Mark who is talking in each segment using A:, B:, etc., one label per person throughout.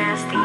A: nasty.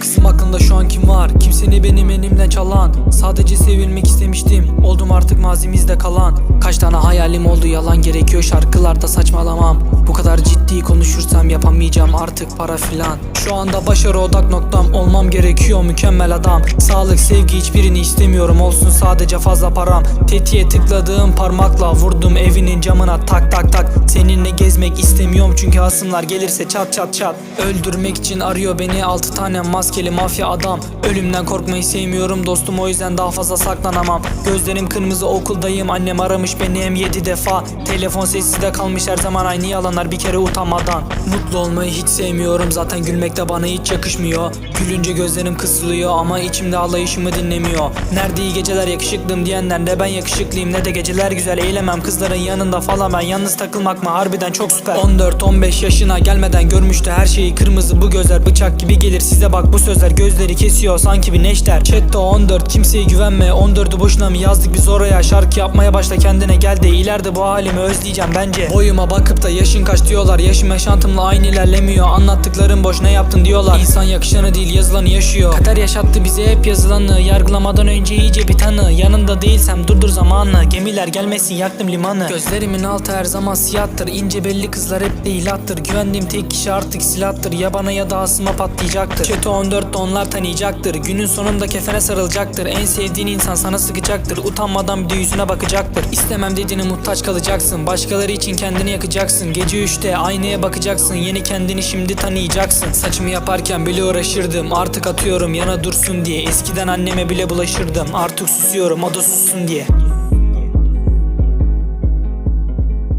A: Kızım aklında şu an kim var Kimseni benim elimde elimden çalan Sadece sevilmek istemiştim. Oldum artık mazimizde kalan. Kaç tane hayalim oldu yalan gerekiyor şarkılarda saçmalamam. Bu kadar ciddi konuşursam yapamayacağım artık para filan. Şu anda başarı odak noktam Olmam gerekiyor mükemmel adam. Sağlık sevgi hiçbirini istemiyorum Olsun sadece fazla param. Tetiğe tıkladığım parmakla Vurdum evinin camına tak tak tak. Seninle gezmek istemiyorum çünkü hasımlar gelirse çat çat çat. Öldürmek için arıyor beni altı tane maskeli mafya adam. Ölümden korkmayı sevmiyorum dostum o yüzden daha fazla saklanamam. Gözlerim kırmızı okuldayım. Annem aramış beni hem yedi defa. Telefon sessizde kalmış her zaman aynı yalanlar bir kere utanmadan. Mutlu olmayı hiç sevmiyorum. Zaten gülmek de bana hiç yakışmıyor. Gülünce gözlerim kısılıyor ama içimde ağlayışımı dinlemiyor. Nerede iyi geceler yakışıklım diyenler ne ben yakışıklıyım. Ne de geceler güzel eylemem. Kızların yanında falan ben yalnız takılmak mı? Harbiden çok süper. 14-15 yaşına gelmeden görmüştü her şeyi. Kırmızı bu gözler bıçak gibi gelir. Size bak bu sözler gözleri kesiyor. Sanki bir neşter. Chat'te 14 kimseye güvenme. 14'ü boşuna mı yazdık? Biz oraya şarkı yapmaya başla kendine gel de ileride bu halimi özleyeceğim bence. Boyuma bakıp da yaşın kaç diyorlar. Yaşım yaşantımla aynı ilerlemiyor. Anlattıklarım boş ne yaptın diyorlar. İnsan yakışanı değil yazılanı yaşıyor. Kader yaşattı bize hep yazılanı. Yargılamadan önce iyice bir tanı. Yanında değilsem durdur zamanı. Gemiler gelmesin yaktım limanı. Gözlerimin altı her zaman siyahtır. İnce belli kızlar hep de ilahtır güvendiğim tek kişi artık silahtır. Ya bana ya da asıma patlayacaktır. Kötü 14 onlar tanıyacaktır. Günün sonunda kefene sarılacaktır. En sevdiğin insan sana sıkacaktır. Utanmadan bir de yüzüne bakacaktır. İstemem dediğine muhtaç kalacaksın. Başkaları için kendini yakacaksın. Gece 3'te aynaya bakacaksın. Yeni kendini şimdi tanıyacaksın. Saçımı yaparken bile uğraşırdım. Artık atıyorum yana dursun diye. Eskiden anneme bile bulaşırdım. Artık susuyorum o da sussun diye.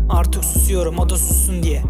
A: Artık susuyorum o da sussun diye